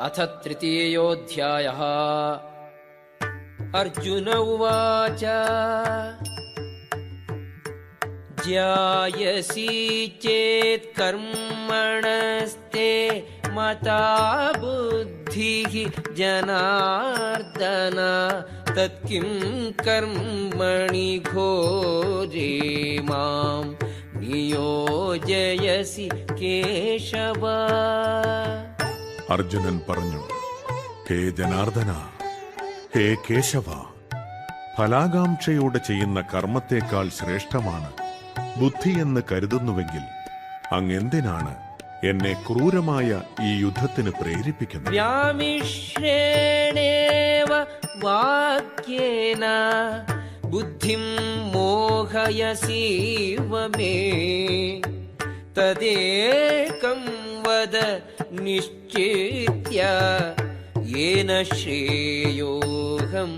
अथ तृतीयोऽध्यायः। अर्जुन उवाच ज्यायसि चेत् कर्मणस्ते मता बुद्धिः जनार्दन तत्किं कर्मणि घोरे माम् नियोजयसि केशवा। അർജുനൻ പറഞ്ഞു ഹേ ജനാർദ്ദന ഹേ കേശവ ഫലാകാംക്ഷയോടെ ചെയ്യുന്ന കർമ്മത്തേക്കാൾ ശ്രേഷ്ഠമാണ് ബുദ്ധി എന്ന് കരുതുന്നുവെങ്കിൽ അങ്ങെന്തിനാണ് എന്നെ ക്രൂരമായ ഈ യുദ്ധത്തിന് പ്രേരിപ്പിക്കുന്നത്? വാക്യേന ബുദ്ധിം മോഹയസീവമേ തദേകം വദ നിശ്ചിത്യ യേന ശ്രേയോഹം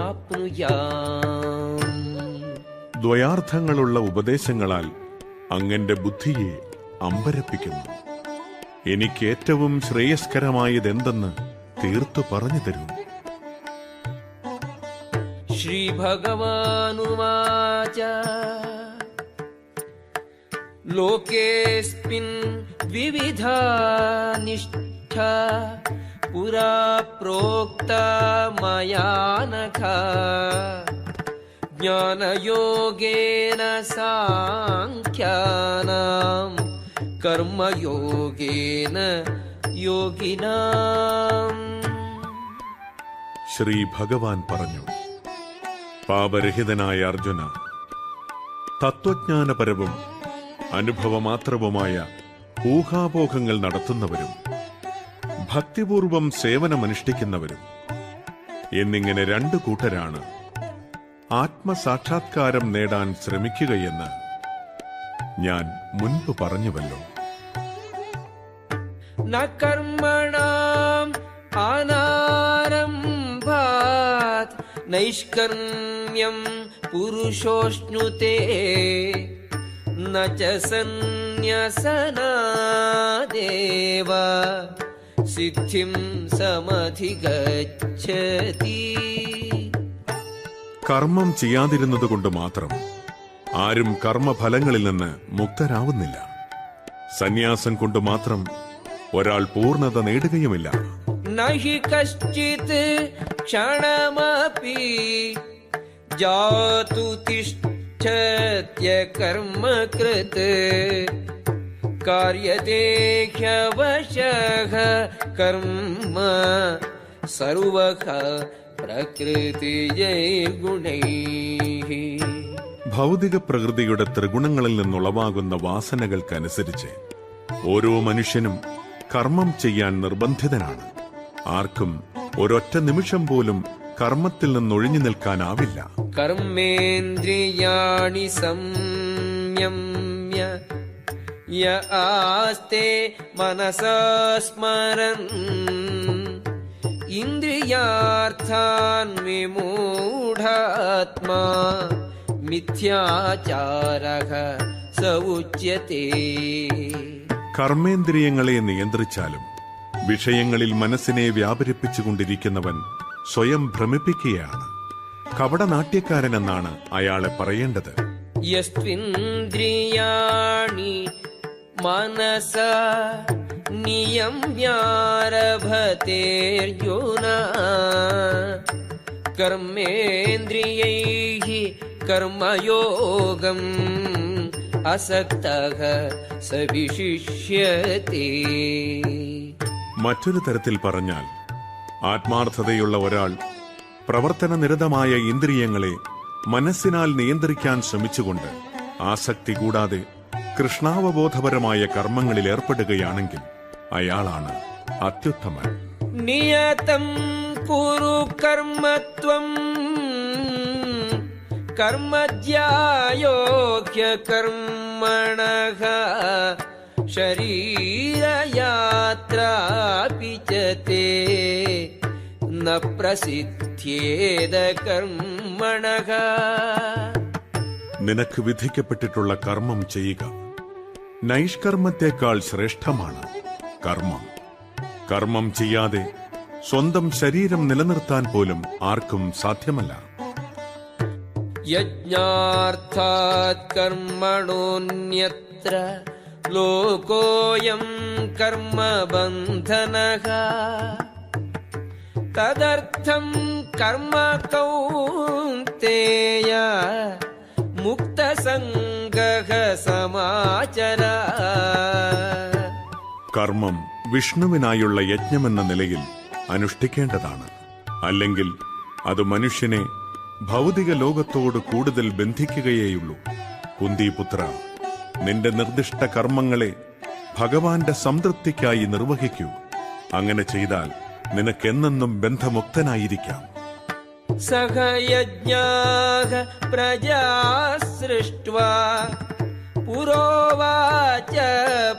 ആപ്നുയാം ദ്വയാർത്ഥങ്ങളുള്ള ഉപദേശങ്ങളാൽ അങ്ങന്റെ ബുദ്ധിയെ അമ്പരപ്പിക്കുന്നു എനിക്ക് ഏറ്റവും ശ്രേയസ്കരമായതെന്തെന്ന് തീർത്തു പറഞ്ഞു തരൂ श्रीभगवानुवाच लोकेऽस्मिन् विविधा निष्ठा पुरा प्रोक्ता मया नख ज्ञानयोगेन साङ्ख्यानाम् कर्मयोगेन योगिनाम् ശ്രീ ഭഗവാൻ പറഞ്ഞു പാപരഹിതനായ അർജുന തത്വജ്ഞാനപരവും അനുഭവമാത്രവുമായ ഊഹാപോഹങ്ങൾ നടത്തുന്നവരും ഭക്തിപൂർവം സേവനമനുഷ്ഠിക്കുന്നവരും. എന്നിങ്ങനെ രണ്ടു കൂട്ടരാണ് ആത്മസാക്ഷാത്കാരം നേടാൻ ശ്രമിക്കുകയെന്ന് ഞാൻ മുൻപ് പറഞ്ഞുവല്ലോ. നൈഷ്കർമ്മ്യം പുരുഷോഷ്ണുതേ. न च सन्न्यसनादेव सिद्धिम् समधिगच्छति കർമ്മം ചെയ്യാതിരുന്നതുകൊണ്ട് മാത്രം ആരും കർമ്മഫലങ്ങളിൽ നിന്ന് മുക്തരാവുന്നില്ല സന്യാസം കൊണ്ട് മാത്രം ഒരാൾ പൂർണ്ണത നേടുകയുമില്ല न हि कश्चित् क्षणमपि जातु तिष्ठत्य कर्म कृत् कार्यते ह्यवशः कर्म सर्वः प्रकृतिजैर्गुणैः ഭൗതിക പ്രകൃതിയുടെ ത്രിഗുണങ്ങളിൽ നിന്നുളവാകുന്ന വാസനകൾക്കനുസരിച്ച് ഓരോ മനുഷ്യനും കർമ്മം ചെയ്യാൻ നിർബന്ധിതനാണ് ആർക്കും ഒരൊറ്റ നിമിഷം പോലും കർമ്മത്തിൽ നിന്നൊഴിഞ്ഞു നിൽക്കാനാവില്ല कर्मेन्द्रियाणि संयम्य य आस्ते मनसा स्मरन् इन्द्रियार्थान् विमूढात्मा मिथ्याचारः स उच्यते കർമ്മേന്ദ്രിയങ്ങളെ നിയന്ത്രിച്ചാലും വിഷയങ്ങളിൽ മനസ്സിനെ വ്യാപരിപ്പിച്ചുകൊണ്ടിരിക്കുന്നവൻ സ്വയം ഭ്രമിപ്പിക്കുകയാണ് കപടനാട്യക്കാരനെന്നാണ് അയാളെ പറയേണ്ടത്. യസ്ത്വിന്ദ്രിയാണി മനസ നിയമ്യാരഭതേർജുന കർമ്മേന്ദ്രിയൈ കർമ്മയോഗം അസക്ത സവിശിഷ്യത്തെ. മറ്റൊരു തരത്തിൽ പറഞ്ഞാൽ ആത്മാർത്ഥതയുള്ള ഒരാൾ പ്രവർത്തനനിരതമായ ഇന്ദ്രിയങ്ങളെ മനസ്സിനാൽ നിയന്ത്രിക്കാൻ ശ്രമിച്ചുകൊണ്ട് ആസക്തി കൂടാതെ കൃഷ്ണാവബോധപരമായ കർമ്മങ്ങളിൽ ഏർപ്പെടുകയാണെങ്കിൽ അയാളാണ് അത്യുത്തമൻ. നിയതം കുരു കർമ്മത്വം കർമ്മജ്യായോഗ്യ കർമ്മണ ശരീരയാത്രാപിചതേ न പ്രസിദ്ധ്യേത നിനക്ക് വിധിക്കപ്പെട്ടിട്ടുള്ള കർമ്മം ചെയ്യുക. നൈഷ്കർമ്മത്തെക്കാൾ ശ്രേഷ്ഠമാണ് കർമ്മം. കർമ്മം ചെയ്യാതെ സ്വന്തം ശരീരം നിലനിർത്താൻ പോലും ആർക്കും സാധ്യമല്ല. യജ്ഞാർത്ഥാത്കർമ്മണോന്യത്ര ലോകോയം കർമ്മബന്ധനഹ तदर्थं कर्म कौन्तेय मुक्तसङ्गः समाचर കർമ്മം വിഷ്ണുവിനായുള്ള യജ്ഞമെന്ന നിലയിൽ അനുഷ്ഠിക്കേണ്ടതാണ് അല്ലെങ്കിൽ അത് മനുഷ്യനെ ഭൗതിക ലോകത്തോട് കൂടുതൽ ബന്ധിക്കുകയേയുള്ളൂ കുന്തിപുത്ര നിന്റെ നിർദ്ദിഷ്ട കർമ്മങ്ങളെ ഭഗവാന്റെ സംതൃപ്തിക്കായി നിർവഹിക്കൂ അങ്ങനെ ചെയ്താൽ നിനക്കെന്നെന്നും ബന്ധമുക്തനായിരിക്കാം. സഹയജ്ഞാഹ പ്രജാ സൃഷ്ട പുരോവാച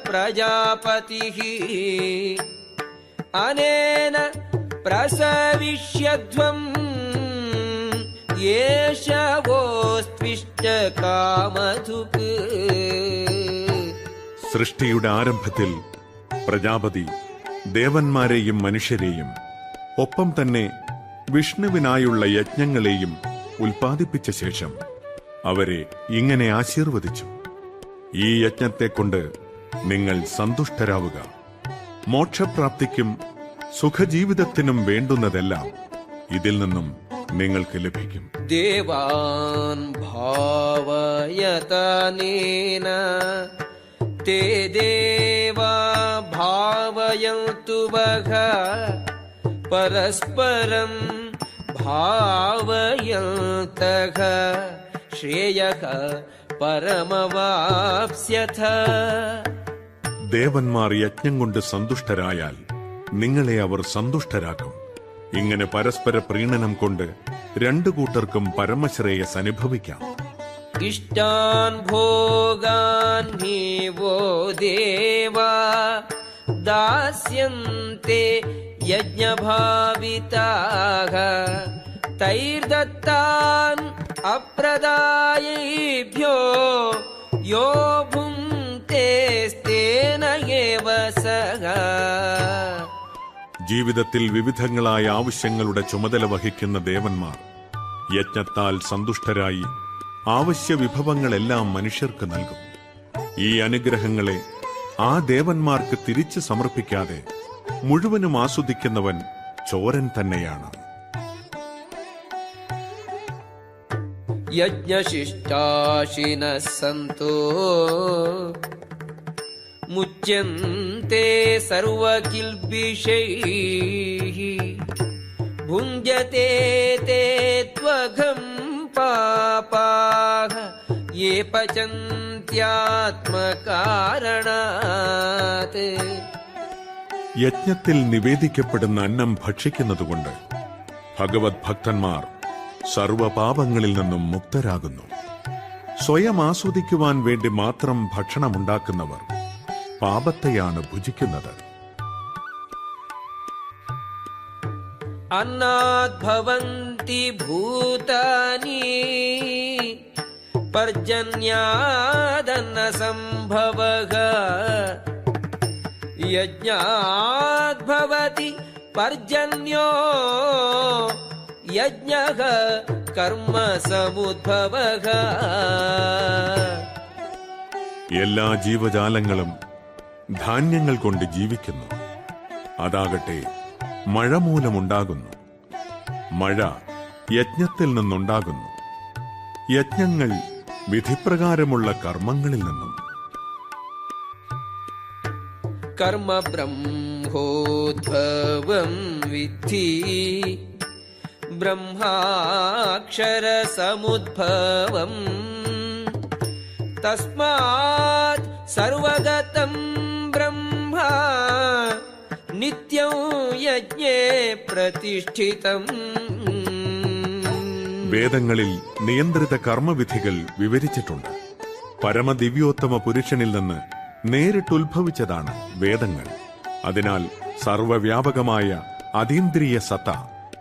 പ്രജാപതി. അനേന പ്രസവിഷ്യധ്വം സൃഷ്ടിയുടെ ആരംഭത്തിൽ പ്രജാപതി ദേവന്മാരെയും മനുഷ്യരെയും ഒപ്പം തന്നെ വിഷ്ണുവിനായുള്ള യജ്ഞങ്ങളെയും ഉൽപ്പാദിപ്പിച്ച ശേഷം അവരെ ഇങ്ങനെ ആശീർവദിച്ചു. ഈ യജ്ഞത്തെക്കൊണ്ട് നിങ്ങൾ സന്തുഷ്ടരാവുക. മോക്ഷപ്രാപ്തിക്കും സുഖജീവിതത്തിനും വേണ്ടുന്നതെല്ലാം ഇതിൽ നിന്നും നിങ്ങൾക്ക് ലഭിക്കും. ദേവാൻ ഭാവയതനേന ते देवा भावयन्तु वः परस्परं भावयन्तः श्रेयः परमवाप्स्यथ ദേവന്മാർ യജ്ഞം കൊണ്ട് സന്തുഷ്ടരായാൽ നിങ്ങളെ അവർ സന്തുഷ്ടരാക്കും ഇങ്ങനെ പരസ്പര പ്രീണനം കൊണ്ട് രണ്ടു കൂട്ടർക്കും പരമശ്രേയസ് അനുഭവിക്കാം इष्टान् भोगान् हि वो देवा दास्यन्ते यज्ञभाविताः तैर्दत्तान् अप्रदायैभ्यो यो भुङ्क्तेस्तेन एव सः ജീവിതത്തിൽ വിവിധങ്ങളായ ആവശ്യങ്ങളുടെ ചുമതല വഹിക്കുന്ന ദേവന്മാർ യജ്ഞത്താൽ സന്തുഷ്ടരായി ആവശ്യവിഭവങ്ങളെല്ലാം മനുഷ്യർക്ക് നൽകും. ഈ അനുഗ്രഹങ്ങളെ ആ ദേവന്മാർക്ക് തിരിച്ചു സമർപ്പിക്കാതെ മുഴുവനും ആസ്വദിക്കുന്നവൻ ചോരൻ തന്നെയാണ്. യജ്ഞശിഷ്ടാശിന സന്തോ മുച്യന്തെ സർവകിൽബിഷൈ ഭുഞ്ജതേ ത്വഘം पापाः ये पचन्त्यात्मकारणात् യജ്ഞത്തിൽ നിവേദിക്കപ്പെടുന്ന അന്നം ഭക്ഷിക്കുന്നതുകൊണ്ട് ഭഗവത് ഭക്തന്മാർ സർവപാപങ്ങളിൽ നിന്നും മുക്തരാകുന്നു സ്വയം ആസ്വദിക്കുവാൻ വേണ്ടി മാത്രം ഭക്ഷണമുണ്ടാക്കുന്നവർ പാപത്തെയാണ് ഭുജിക്കുന്നത് अन्नाद्भवन्ति भूतानि पर्जन्यादन्नसम्भवः यज्ञाद्भवति पर्जन्यो यज्ञः कर्म समुद्भवः എല്ലാ ജീവജാലങ്ങളും ധാന്യങ്ങൾ കൊണ്ട് ജീവിക്കുന്നു അതാകട്ടെ മഴ മൂലമുണ്ടാകുന്നു. മഴ യജ്ഞത്തിൽ നിന്നുണ്ടാകുന്നു. യജ്ഞങ്ങൾ വിധിപ്രകാരമുള്ള കർമ്മങ്ങളിൽ നിന്നും. കർമ്മ ബ്രഹ്മോദ്ഭവം വിധി. ബ്രഹ്മാക്ഷരസമുദ്ഭവം. സമുദ്ഭവം സർവഗതം ബ്രഹ്മാ नित्यं यज्ञे प्रतिष्ठितम् വേദങ്ങളിൽ നിയന്ത്രിത കർമ്മവിധികൾ വിവരിച്ചിട്ടുണ്ട് പരമദിവ്യോത്തമ പുരുഷനിൽ നിന്ന് നേരിട്ടുത്ഭവിച്ചതാണ് വേദങ്ങൾ അതിനാൽ സർവവ്യാപകമായ അതീന്ദ്രിയ സത്ത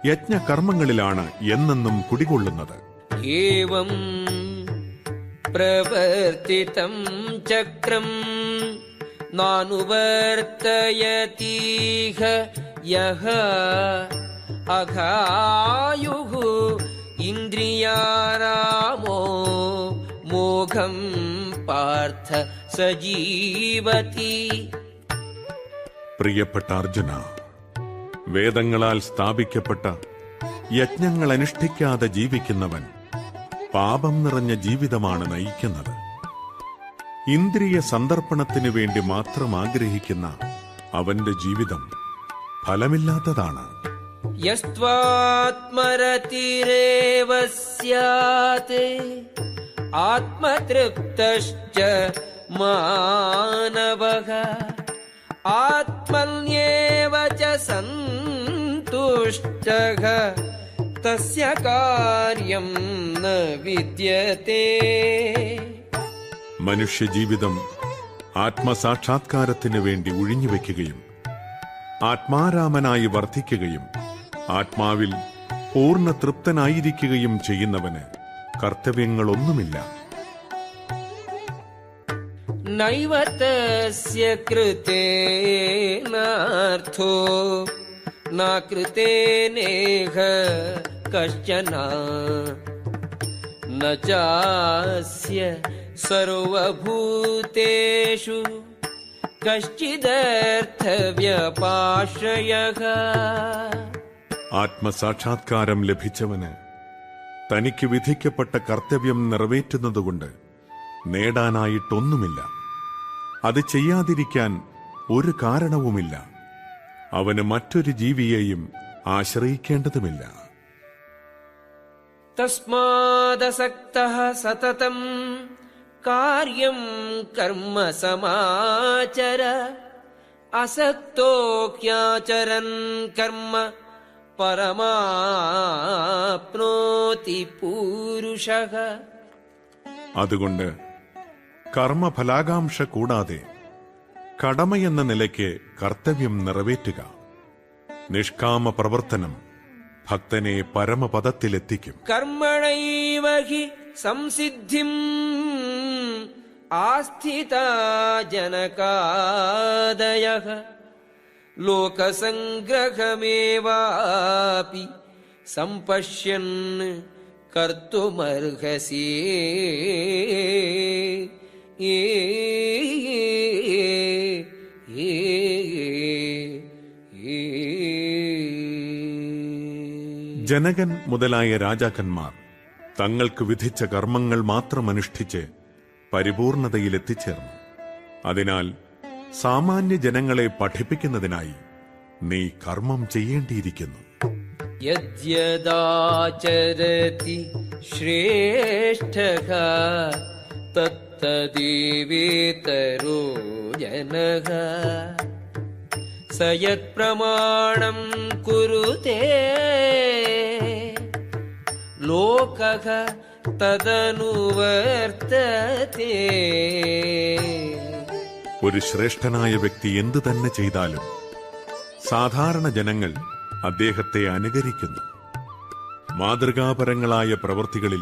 യജ്ഞകർമ്മങ്ങളിലാണ് എന്നെന്നും കുടികൊള്ളുന്നത് एवं प्रवर्तितं चक्रम् नानुवर्तयतीह यः अघायुः इन्द्रियारामो मोघम् पार्थ स जीवति പ്രിയപ്പെട്ട അർജുന വേദങ്ങളാൽ സ്ഥാപിക്കപ്പെട്ട യജ്ഞങ്ങൾ അനുഷ്ഠിക്കാതെ ജീവിക്കുന്നവൻ പാപം നിറഞ്ഞ ജീവിതമാണ് നയിക്കുന്നത് ഇന്ദ്രിയ സന്ദർപ്പണത്തിന് വേണ്ടി മാത്രം ആഗ്രഹിക്കുന്ന അവന്റെ ജീവിതം ഫലമില്ലാത്തതാണ്. ആത്മതൃപ്തശ്ച മാനവ ആത്മന്യേവ സന്തുഷ്ട തസ്യ കാര്യം ന വിദ്യത്തെ മനുഷ്യജീവിതം ആത്മസാക്ഷാത്കാരത്തിനു വേണ്ടി ഒഴിഞ്ഞുവെക്കുകയും ആത്മാരാമനായി വർദ്ധിക്കുകയും ആത്മാവിൽ പൂർണ തൃപ്തനായിരിക്കുകയും ചെയ്യുന്നവന് കർത്തവ്യങ്ങളൊന്നുമില്ല. നൈവതസ്യ കശ്ചന सर्वभूतेषु कश्चिदर्थव्यपाश्रयः ആത്മസാക്ഷാത്കാരം ലഭിച്ചവന് തനിക്ക് വിധിക്കപ്പെട്ട കർത്തവ്യം നിറവേറ്റുന്നതുകൊണ്ട് നേടാനായിട്ടൊന്നുമില്ല അത് ചെയ്യാതിരിക്കാൻ ഒരു കാരണവുമില്ല അവന് മറ്റൊരു ജീവിയെയും ആശ്രയിക്കേണ്ടതുമില്ല तस्मादसक्तः सततम् कार्यम् कर्म समाचर असक्तो ह्याचरन् कर्म परमाप्नोति पूरुषः അതുകൊണ്ട് കർമ്മഫലാകാംക്ഷ കൂടാതെ കടമയെന്ന നിലയ്ക്ക് കർത്തവ്യം നിറവേറ്റുക നിഷ്കാമ പ്രവർത്തനം ഭക്തനെ പരമപദത്തിലെത്തിക്കും कर्मणैव हि संसिद्धिम् आस्थिता जनकादयः लोकसङ्ग्रहमेवापि सम्पश्यन् कर्तुमर्हसि ए ए ए ജനകൻ മുതലായ രാജാക്കന്മാർ തങ്ങൾക്ക് വിധിച്ച കർമ്മങ്ങൾ മാത്രമനുഷ്ഠിച്ച് പരിപൂർണതയിലെത്തിച്ചേർന്നു. അതിനാൽ സാമാന്യ ജനങ്ങളെ പഠിപ്പിക്കുന്നതിനായി നീ കർമ്മം ചെയ്യേണ്ടിയിരിക്കുന്നു. സയത് പ്രമാണം കുരുതേ लोकः തദനുവർത്തത്തെ ഒരു ശ്രേഷ്ഠനായ വ്യക്തി എന്തു തന്നെ ചെയ്താലും സാധാരണ ജനങ്ങൾ അദ്ദേഹത്തെ അനുകരിക്കുന്നു. മാതൃകാപരങ്ങളായ പ്രവൃത്തികളിൽ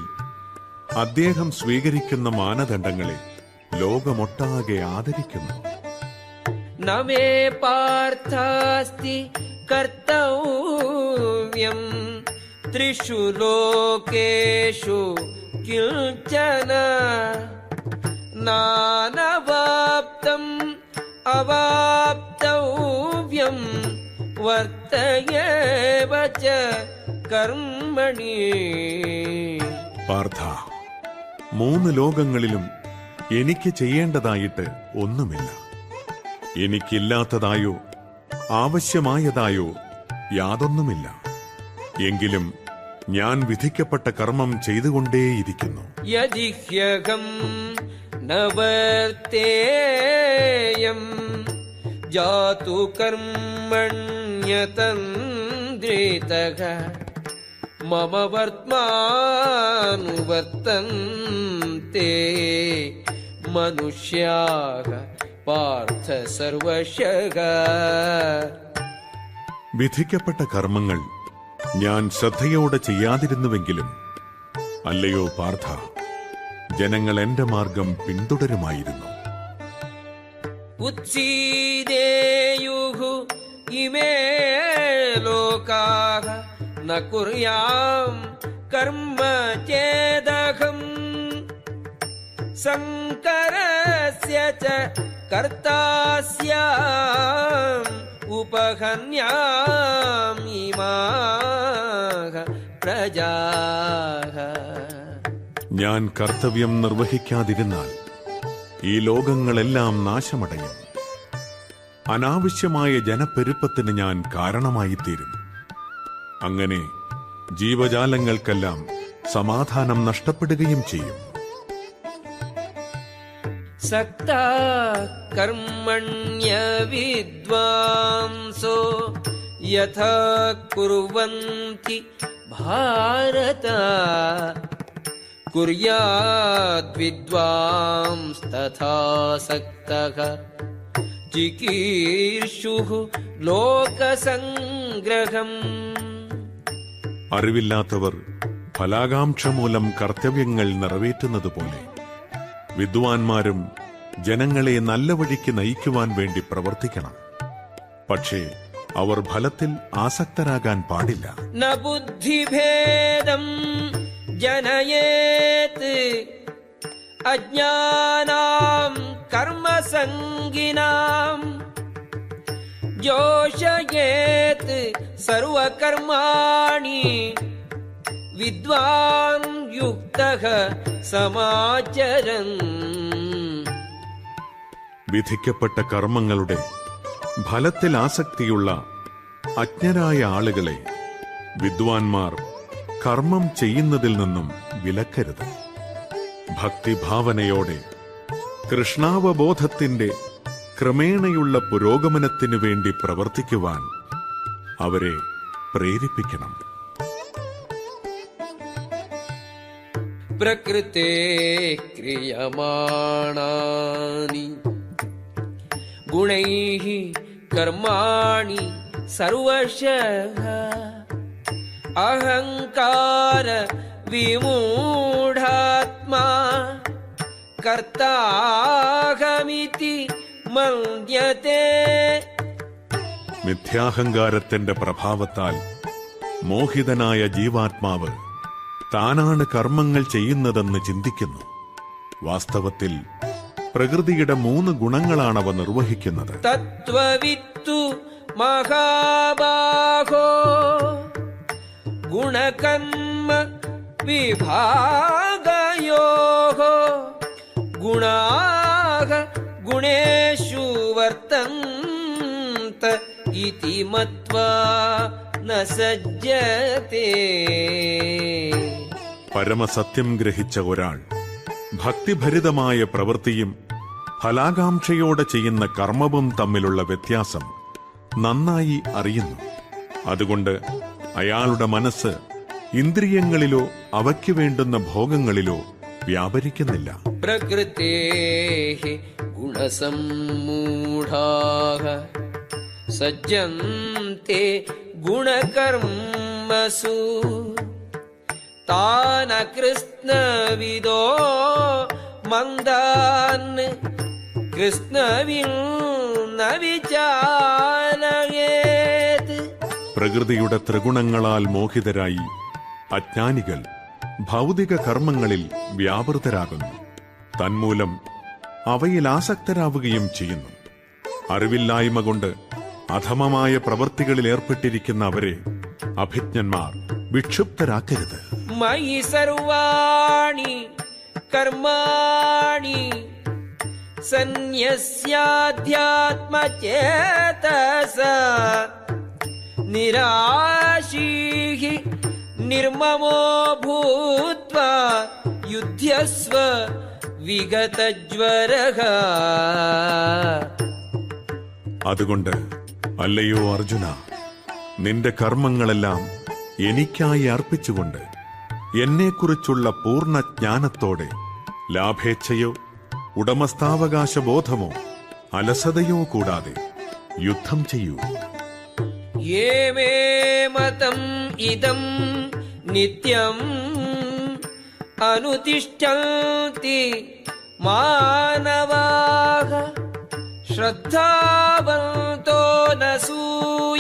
അദ്ദേഹം സ്വീകരിക്കുന്ന മാനദണ്ഡങ്ങളെ ലോകമൊട്ടാകെ ആദരിക്കുന്നു. നമേ പാർത്ഥാസ്തി കർത്തവ്യം. त्रिषु लोकेषु किञ्चन नानवाप्तम् अवाप्तव्यम् वर्तयेव च कर्मणि പാർത്ഥ മൂന്ന് ലോകങ്ങളിലും എനിക്ക് ചെയ്യേണ്ടതായിട്ട് ഒന്നുമില്ല എനിക്കില്ലാത്തതായോ ആവശ്യമായതായോ യാതൊന്നുമില്ല എങ്കിലും ഞാൻ വിധിക്കപ്പെട്ട കർമ്മം ചെയ്തുകൊണ്ടേയിരിക്കുന്നു. യജിഹ്യകം വിധിക്കപ്പെട്ട കർമ്മങ്ങൾ ഞാൻ ശ്രദ്ധയോടെ ചെയ്യാതിരുന്നുവെങ്കിലും അല്ലയോ പാർത്ഥ ജനങ്ങൾ എന്റെ മാർഗം പിന്തുടരുമായിരുന്നു. ഉച്ചീദേയുഹു ഇമേ ലോകാഹ ന കർമ്മ ചേദഹം സങ്കരസ്യ കർത്താസ്യാം स्याम् उपहन्यामिमाः प्रजाः ഞാൻ കർത്തവ്യം നിർവഹിക്കാതിരുന്നാൽ ഈ ലോകങ്ങളെല്ലാം നാശമടയും അനാവശ്യമായ ജനപ്പെരുപ്പത്തിന് ഞാൻ കാരണമായിത്തീരും അങ്ങനെ ജീവജാലങ്ങൾക്കെല്ലാം സമാധാനം നഷ്ടപ്പെടുകയും ചെയ്യും सक्ता कर्मण्य विद्वांसो यथा कुर्वन्ति भारत कुर्याद्विद्वांस्तथा सक्तः चिकीर्षुः लोकसङ्ग्रहम् അറിവില്ലാത്തവർ ഫലാകാംക്ഷ മൂലം കർത്തവ്യങ്ങൾ നിറവേറ്റുന്നത് പോലെ വിദ്വാൻമാരും ജനങ്ങളെ നല്ല വഴിക്ക് നയിക്കുവാൻ വേണ്ടി പ്രവർത്തിക്കണം. പക്ഷേ അവർ ഫലത്തിൽ ആസക്തരാകാൻ പാടില്ല. ജനയേത് അജ്ഞാനാം കർമ്മസംഗിനാം. ജോഷയേത് സർവകർമാണി വിദ്വാൻ സമാചരൻ വിധിക്കപ്പെട്ട കർമ്മങ്ങളുടെ ഫലത്തിൽ ആസക്തിയുള്ള അജ്ഞരായ ആളുകളെ വിദ്വാൻമാർ കർമ്മം ചെയ്യുന്നതിൽ നിന്നും വിലക്കരുത്. ഭക്തിഭാവനയോടെ കൃഷ്ണാവബോധത്തിന്റെ ക്രമേണയുള്ള പുരോഗമനത്തിനു വേണ്ടി പ്രവർത്തിക്കുവാൻ അവരെ പ്രേരിപ്പിക്കണം. प्रकृते क्रियमाणानि गुणैः कर्माणि सर्वशः अहङ्कार विमूढात्मा कर्ताहमिति मन्यते മിഥ്യാഹങ്കാരത്തിന്റെ പ്രഭാവത്താൽ മോഹിതനായ ജീവാത്മാവ് താനാണ് കർമ്മങ്ങൾ ചെയ്യുന്നതെന്ന് ചിന്തിക്കുന്നു വാസ്തവത്തിൽ പ്രകൃതിയുടെ മൂന്ന് ഗുണങ്ങളാണവ നിർവഹിക്കുന്നത് तत्त्ववित्तु महाबाहो गुणकर्म विभागयोः गुणाः गुणेषु वर्तन्त इति मत्वा न सज्जते പരമസത്യം ഗ്രഹിച്ച ഒരാൾ. ഭക്തിഭരിതമായ പ്രവൃത്തിയും ഫലാകാംക്ഷയോടെ ചെയ്യുന്ന കർമ്മവും തമ്മിലുള്ള വ്യത്യാസം നന്നായി അറിയുന്നു. അതുകൊണ്ട് അയാളുടെ മനസ്സ് ഇന്ദ്രിയങ്ങളിലോ അവയ്ക്ക് വേണ്ടുന്ന ഭോഗങ്ങളിലോ വ്യാപരിക്കുന്നില്ല. പ്രകൃതേ സജ്ജന്തേ ഗുണകർമ്മസു താന കൃഷ്ണവിദോ മന്ദാന് കൃഷ്ണവിൻ നവിചാലയേത് പ്രകൃതിയുടെ ത്രിഗുണങ്ങളാൽ മോഹിതരായി അജ്ഞാനികൾ ഭൗതിക കർമ്മങ്ങളിൽ വ്യാപൃതരാകുന്നു. തന്മൂലം അവയിൽ ആസക്തരാവുകയും ചെയ്യുന്നു. അറിവില്ലായ്മ കൊണ്ട് അധമമായ പ്രവൃത്തികളിൽ ഏർപ്പെട്ടിരിക്കുന്ന അവരെ അഭിജ്ഞന്മാർ വിക്ഷുപ്തരാക്കരുത് मयि सर्वाणि कर्माणि सन्न्यस्याध्यात्मचेतस निराशीः निर्ममो भूत्वा युध्यस्व विगतज्वरः അതുകൊണ്ട് അല്ലയോ അർജുന നിന്റെ കർമ്മങ്ങളെല്ലാം എനിക്കായി അർപ്പിച്ചുകൊണ്ട് എന്നെക്കുറിച്ചുള്ള പൂർണ ജ്ഞാനത്തോടെ ലാഭേച്ഛയോ ഉടമസ്ഥാവകാശബോധമോ അലസതയോ കൂടാതെ യുദ്ധം ചെയ്യൂ. മതം ഇതം നിത്യം അനുതിഷ്ടി മാനവാഹ ശ്രദ്ധാവന്തോ നസൂയന്തോ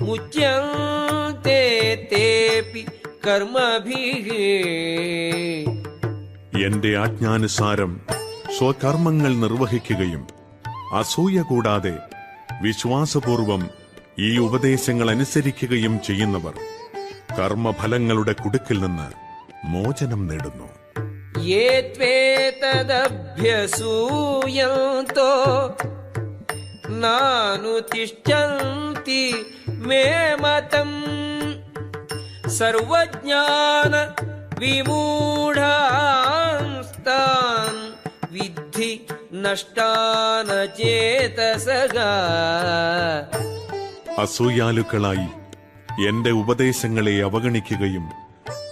മുച്യന്തി എന്റെ ആജ്ഞാനുസാരം സ്വകർമ്മങ്ങൾ നിർവഹിക്കുകയും അസൂയ കൂടാതെ വിശ്വാസപൂർവം ഈ ഉപദേശങ്ങൾ അനുസരിക്കുകയും ചെയ്യുന്നവർ കർമ്മഫലങ്ങളുടെ കുടുക്കിൽ നിന്ന് മോചനം നേടുന്നു. േതദ്ഭ്യസൂയന്തോ. നാനു തിഷ്ടന്തി മതം സർവജ്ഞാന വിമൂഢാംസ്താൻ വിദ്ധി നഷ്ടാന ചേതസക. അസൂയാലുക്കളായി എന്റെ ഉപദേശങ്ങളെ അവഗണിക്കുകയും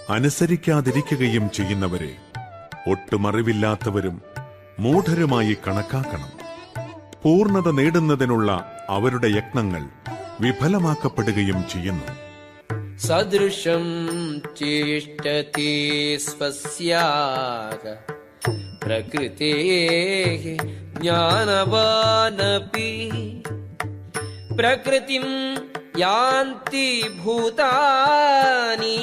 അനുസരിക്കാതിരിക്കുകയും ചെയ്യുന്നവരെ ഒട്ടുമറിവില്ലാത്തവരും മൂഢരുമായി കണക്കാക്കണം. പൂർണത നേടുന്നതിനുള്ള അവരുടെ യത്നങ്ങൾ വിഫലമാക്കപ്പെടുകയും ചെയ്യുന്നു. सदृशं चेष्टते स्वस्याः प्रकृतेः ज्ञानवानपि प्रकृतिं यान्ति भूतानि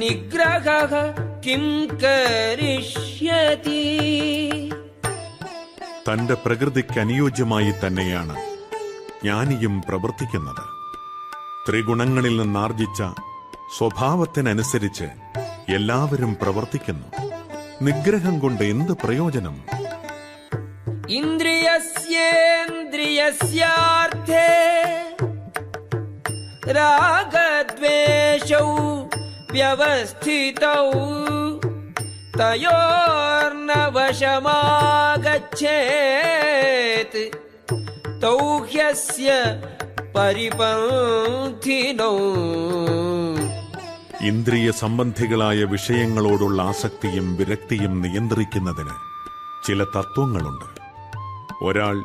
निग्रहः किं करिष्यति തന്റെ പ്രകൃതിക്ക് അനുയോജ്യമായി തന്നെയാണ് ജ്ഞാനിയും പ്രവർത്തിക്കുന്നത് ത്രിഗുണങ്ങളിൽ നിന്നാർജിച്ച സ്വഭാവത്തിനനുസരിച്ച് എല്ലാവരും പ്രവർത്തിക്കുന്നു. നിഗ്രഹം കൊണ്ട് എന്ത് പ്രയോജനം? ഇന്ദ്രിയേന്ദ്രിയസ്യാർത്ഥേ രാഗദ്വേഷൗ വ്യവസ്ഥിതൗ തയോർണവശമാഗച്ഛേത് തൗഹ്യസ്യ പരിപന്ധിനോ? ഇന്ദ്രിയ സംബന്ധികളായ വിഷയങ്ങളോടുള്ള ആസക്തിയും വിരക്തിയും നിയന്ത്രിക്കുന്നതിന് ചില തത്വങ്ങളുണ്ട്. ഒരാൾ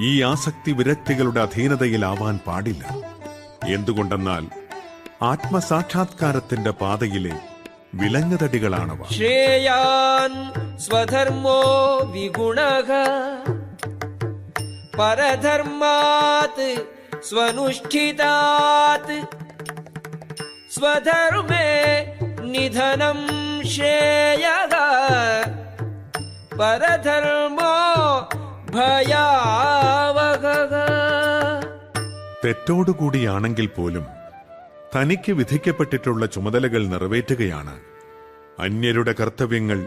ഈ ആസക്തി വിരക്തികളുടെ അധീനതയിലാവാൻ പാടില്ല. എന്തുകൊണ്ടെന്നാൽ ആത്മസാക്ഷാത്കാരത്തിന്റെ പാതയിലെ വിലങ്ങുതടികളാണവ. ശ്രേയാൻ സ്വധർമ്മോ വിഗുണ പരധർമാത് स्वनुष्ठितात् स्वधर्मे निधनं श्रेयः परधर्मो भयावहः തെറ്റോടുകൂടിയാണെങ്കിൽ പോലും തനിക്ക് വിധിക്കപ്പെട്ടിട്ടുള്ള ചുമതലകൾ നിറവേറ്റുകയാണ് അന്യരുടെ കർത്തവ്യങ്ങൾ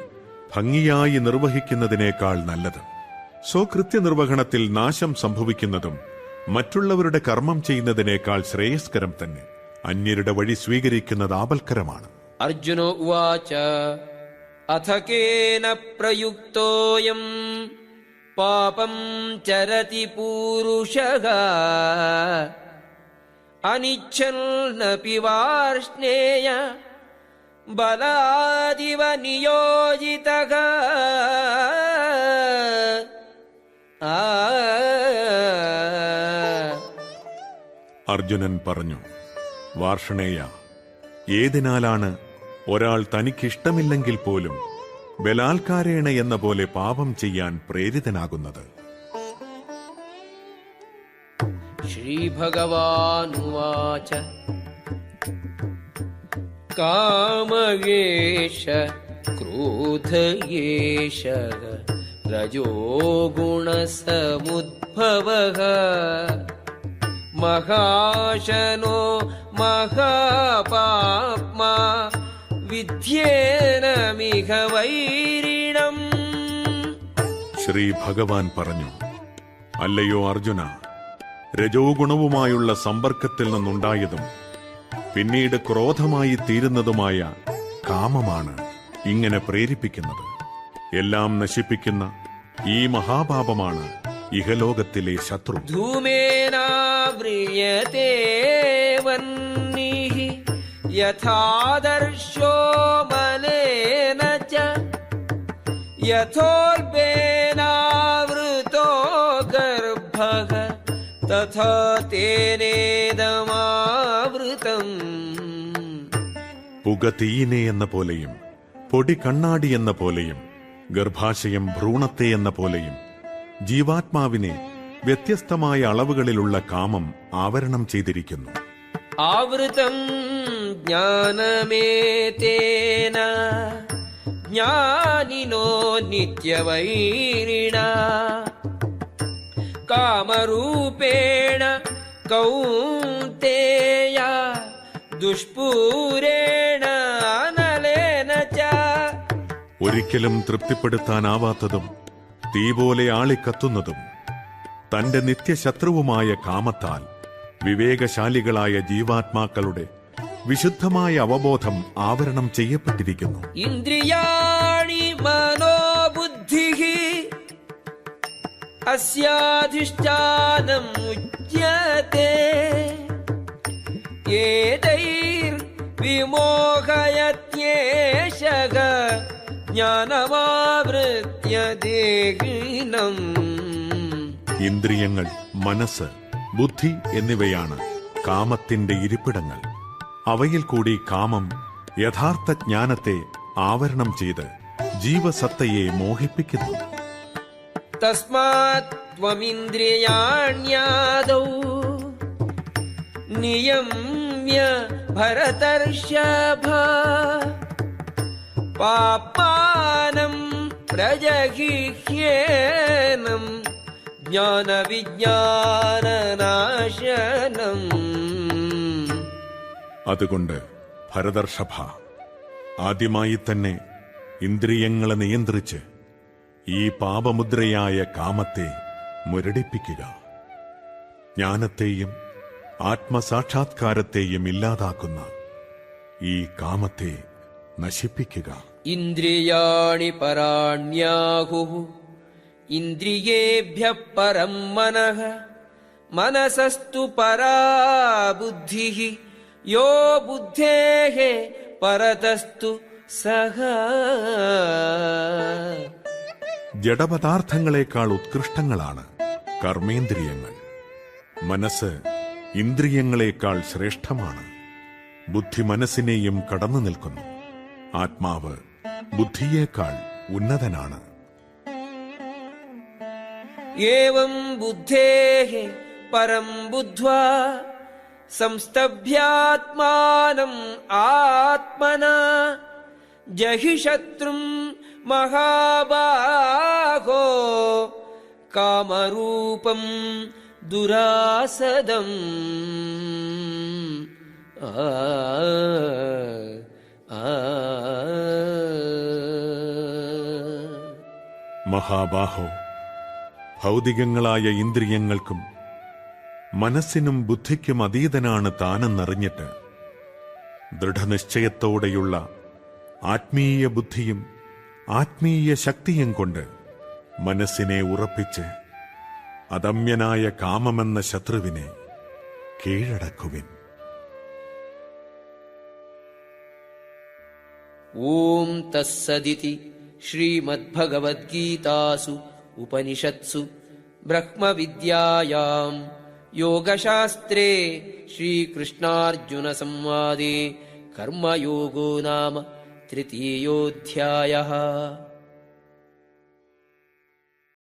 ഭംഗിയായി നിർവഹിക്കുന്നതിനേക്കാൾ നല്ലത് സ്വകൃത്യനിർവഹണത്തിൽ നാശം സംഭവിക്കുന്നതും മറ്റുള്ളവരുടെ കർമ്മം ചെയ്യുന്നതിനേക്കാൾ ശ്രേയസ്കരം തന്നെ. അന്യരുടെ വഴി സ്വീകരിക്കുന്നത് ആപൽക്കരമാണ്. അർജുനോ ഉവാച അഥകേന പ്രയുക്തോയം പാപം ചരതി പൂരുഷ. അനിച്ഛന്നപി വാർഷ്ണേയ ബലാദിവ നിയോജിത. ആ അർജുനൻ പറഞ്ഞു വാർഷണേയ ഏതിനാലാണ് ഒരാൾ തനിക്കിഷ്ടമില്ലെങ്കിൽ പോലും ബലാൽക്കാരേണ എന്ന പോലെ പാപം ചെയ്യാൻ പ്രേരിതനാകുന്നത്? ശ്രീഭഗവാനുവാച കാമയേഷ ക്രോധയേഷ രജോഗുണസമുദ്ഭവ മഹാശനോ മഹാപാത്മാ വിധ്യേനമിഹ വൈരിണം ശ്രീ ഭഗവാൻ പറഞ്ഞു അല്ലയോ അർജുന രജോഗുണവുമായുള്ള സമ്പർക്കത്തിൽ നിന്നുണ്ടായതും പിന്നീട് ക്രോധമായി തീരുന്നതുമായ കാമമാണ് ഇങ്ങനെ പ്രേരിപ്പിക്കുന്നത്. എല്ലാം നശിപ്പിക്കുന്ന ഈ മഹാപാപമാണ് ഇഹലോകത്തിലെ ശത്രു. ധൂമേനാ धूमेनाव्रियते वह्निः यथादर्शो मलेन च यथोल्बेनावृतो गर्भः तथा तेनेदमावृतम् പുക തീയിനെ എന്ന പോലെയും പൊടി കണ്ണാടി എന്ന പോലെയും ഗർഭാശയം ഭ്രൂണത്തെ എന്ന പോലെയും ജീവാത്മാവിനെ വ്യത്യസ്തമായ അളവുകളിലുള്ള കാമം ആവരണം ചെയ്തിരിക്കുന്നു. ആവൃതം ജ്ഞാനമേതേന ജ്ഞാനിനോ നിത്യവൈരിണ. കാമരൂപേണ കൗന്തേയ ദുഷ്പൂരേണ അനലേന ഒരിക്കലും തൃപ്തിപ്പെടുത്താനാവാത്തതും തീ പോലെ ആളിക്കത്തുന്നതും തന്റെ നിത്യശത്രുവുമായ കാമത്താൽ വിവേകശാലികളായ ജീവാത്മാക്കളുടെ വിശുദ്ധമായ അവബോധം ആവരണം ചെയ്യപ്പെട്ടിരിക്കുന്നു. ഇന്ദ്രിയാണി മനോബുദ്ധി അസ്യാധിഷ്ഠാനം ഉച്യത്തെ വിമോഹയത്യേശക ജ്ഞാനമാവൃത്യ ദേഹിനം ഇന്ദ്രിയങ്ങൾ മനസ്സ് ബുദ്ധി എന്നിവയാണ് കാമത്തിന്റെ ഇരിപ്പിടങ്ങൾ. അവയിൽ കൂടി കാമം യഥാർത്ഥ ജ്ഞാനത്തെ ആവരണം ചെയ്ത് ജീവസത്തയെ മോഹിപ്പിക്കുന്നു. തസ്മാത്വമിന്ദ്രിയാണ്യാദൗ നിയമ്യ ഭരതർഷഭ പാപ്പാനം പ്രജഹിഹ്യേനം ജ്ഞാനവിജ്ഞാനനാശനം. അതുകൊണ്ട് ഭരതർഷഭ ആദ്യമായി തന്നെ ഇന്ദ്രിയങ്ങളെ നിയന്ത്രിച്ച് ഈ പാപമുദ്രയായ കാമത്തെ മുരടിപ്പിക്കുക. ജ്ഞാനത്തെയും ആത്മസാക്ഷാത്കാരത്തെയും ഇല്ലാതാക്കുന്ന ഈ കാമത്തെ നശിപ്പിക്കുക. ഇന്ദ്രിയാണി പരാണ്യാഹു. इन्द्रियेभ्यः परम् मनः मनसस्तु परा बुद्धिः यो बुद्धेः परतस्तु सः ജഡപദാർത്ഥങ്ങളെക്കാൾ ഉത്കൃഷ്ടങ്ങളാണ് കർമ്മേന്ദ്രിയങ്ങൾ മനസ്സ് ഇന്ദ്രിയങ്ങളെക്കാൾ ശ്രേഷ്ഠമാണ് ബുദ്ധി മനസ്സിനെയും കടന്നു നിൽക്കുന്നു ആത്മാവ് ബുദ്ധിയേക്കാൾ ഉന്നതനാണ് एवम् बुद्धेः परम् बुद्ध्वा संस्तभ्यात्मानम् आत्मना। जहि शत्रुम् महाबाहो कामरूपम् दुरासदम्। आ। महाबाहो। ഭൗതികങ്ങളായ ഇന്ദ്രിയങ്ങൾക്കും മനസ്സിനും ബുദ്ധിക്കും അതീതനാണ് താനെന്നറിഞ്ഞിട്ട് ദൃഢനിശ്ചയത്തോടെയുള്ള ആത്മീയ ബുദ്ധിയും ആത്മീയ ശക്തിയും കൊണ്ട് മനസ്സിനെ ഉറപ്പിച്ച് അദമ്യനായ കാമമെന്ന ശത്രുവിനെ കീഴടക്കുവിൻ. ഓം തസ്സദിതി ശ്രീമദ്ഭഗവത്ഗീതാസു उपनिषत्सु ब्रह्मविद्यायाम् योगशास्त्रे श्रीकृष्णार्जुनसंवादे कर्मयोगो नाम तृतीयोऽध्यायः